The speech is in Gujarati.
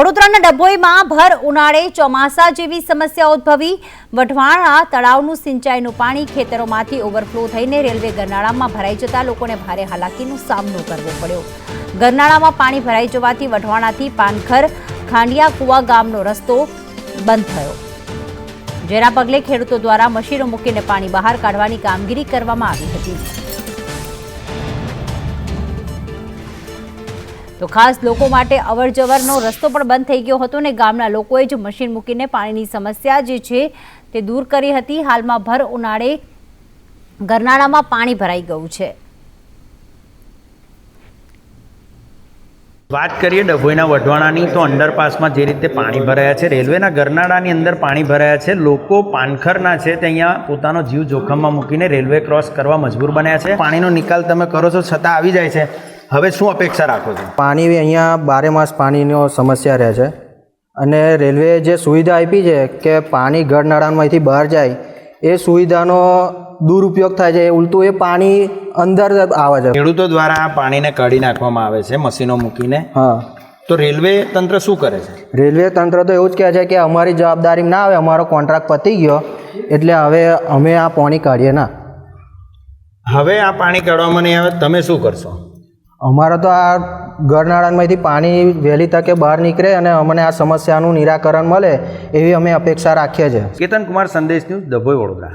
વડોદરાના ડભોઈમાં ભર ઉનાળે ચોમાસા જેવી સમસ્યા ઉદ્ભવી. વઢવાણા તળાવનું સિંચાઈનું પાણી ખેતરોમાંથી ઓવરફ્લો થઈને રેલવે ગરનાળામાં ભરાઈ જતા લોકોને ભારે હાલાકીનો સામનો કરવો પડ્યો. ગરનાળામાં પાણી ભરાઈ જવાથી વઢવાણાથી પાનખર, ખાંડિયા, કુવા ગામનો રસ્તો બંધ થયો. જેના પગલે ખેડૂતો દ્વારા મશીનો મૂકીને પાણી બહાર કાઢવાની કામગીરી કરવામાં આવી હતી. તો ખાસ લોકો માટે અવરજવરનો રસ્તો પણ બંધ થઈ ગયો હતો ને ગામના લોકોએ જ મશીન મૂકીને પાણીની સમસ્યા જે છે તે દૂર કરી હતી. હાલમાં ભર ઉનાળે ગરનાળામાં પાણી ભરાઈ ગયું છે. વાત કરીએ ડભોઈના વઢવાણાની, તો અંડરપાસમાં જે રીતે પાણી ભરાયા છે, રેલવેના ગરનાળાની અંદર પાણી ભરાયા છે. લોકો પાનખરના છે તે અહીંયા પોતાનો જીવ જોખમમાં મૂકીને રેલવે ક્રોસ કરવા મજબૂર બન્યા છે. પાણીનો નિકાલ તમે કરો છો, છતાં આવી જાય છે. હવે શું અપેક્ષા રાખો છો? પાણી અહીંયા બારે માસ પાણીનો સમસ્યા રહે છે. અને રેલવે જે સુવિધા આપી છે કે પાણી ગરનાળામાંથી બહાર જાય એ સુવિધાનો દુરુપયોગ થાય છે. ઉલટું એ પાણી અંદર આવે છે. ખેડૂતો દ્વારા આ પાણીને કાઢી નાખવામાં આવે છે મશીનો મૂકીને. હા. તો રેલવે તંત્ર શું કરે છે? રેલવે તંત્ર તો એવું જ કહે છે કે અમારી જવાબદારી ના આવે અમારો કોન્ટ્રાક્ટ પતી ગયો એટલે હવે અમે આ પાણી કાઢીએ ના. હવે આ પાણી કાઢવામાં નહીં આવે તમે શું કરશો? અમારે તો આ ગરનાળામાંથી પાણી વહેલી તકે બહાર નીકળે અને અમને આ સમસ્યાનું નિરાકરણ મળે એવી અમે અપેક્ષા રાખીએ છીએ. કેતન કુમાર સંદેશ ન્યૂઝ, ડભોઈ વડોદરા.